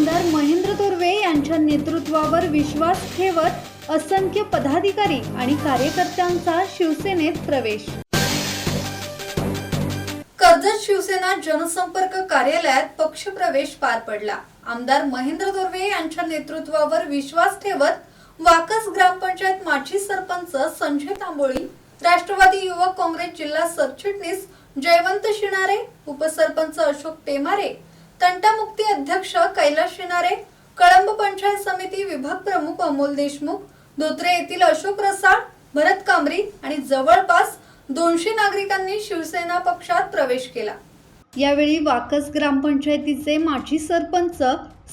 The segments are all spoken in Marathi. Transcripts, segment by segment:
आमदार महेंद्र तोरवे यांच्या नेतृत्वावर विश्वास ठेवत असंख्य पदाधिकारी आणि कार्यकर्त्यांचा शिवसेनेत प्रवेश. कर्जत शिवसेना जनसंपर्क कार्यालयात पक्षप्रवेश पार पडला. आमदार महेंद्र तोरवे यांच्या नेतृत्वावर विश्वास ठेवत वाकस ग्रामपंचायत माजी सरपंच संजय तांबोळी राष्ट्रवादी युवक काँग्रेस जिल्हा सरचिटणीस जयवंत शिणारे उपसरपंच अशोक टेमारे तंटामुक्ती अध्यक्ष कैलास शिनारे कळंब पंचायत समिती विभाग प्रमुख अमोल देशमुख धोत्रे येथील अशोक रसाळ भरत कांबरी आणि जवळपास दोनशे नागरिकांनी शिवसेना पक्षात प्रवेश केला. यावेळी वाकस ग्रामपंचायतीचे माजी सरपंच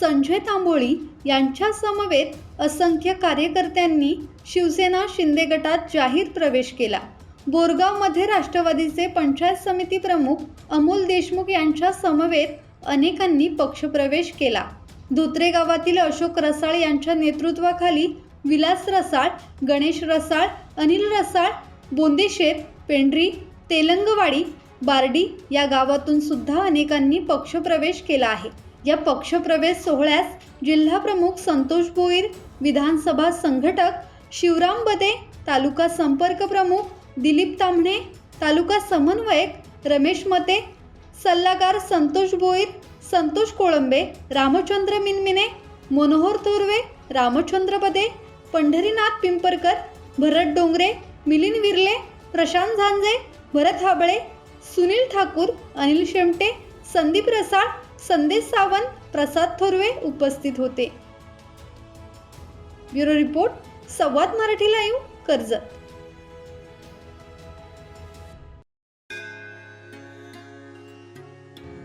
संजय तांबोळी यांच्या समवेत असंख्य कार्यकर्त्यांनी शिवसेना शिंदे गटात जाहीर प्रवेश केला. बोरगावमध्ये राष्ट्रवादीचे पंचायत समिती प्रमुख अमोल देशमुख यांच्या समवेत अनेकांनी पक्षप्रवेश केला. धोत्रे गावातील अशोक रसाळ यांच्या नेतृत्वाखाली विलास रसाळ गणेश रसाळ अनिल रसाळ बोंदेशेत पेंढरी तेलंगवाडी बार्डी या गावातून सुद्धा अनेकांनी पक्षप्रवेश केला आहे. या पक्षप्रवेश सोहळ्यास जिल्हाप्रमुख संतोष भोईर विधानसभा संघटक शिवराम बदे तालुका संपर्क प्रमुख दिलीप तांबणे तालुका समन्वयक रमेश मते सल्लागार संतोष भोईर संतोष कोळंबे रामचंद्र मिनमिने मनोहर थोरवे रामचंद्र बदे पंढरीनाथ पिंपरकर भरत डोंगरे मिलिंद विर्ले प्रशांत झांजे भरत हाबळे सुनील ठाकूर अनिल शेमटे संदीप रसाळ संदेश सावंत प्रसाद थोरवे उपस्थित होते. Bureau report Samvad Marathi live Karjat.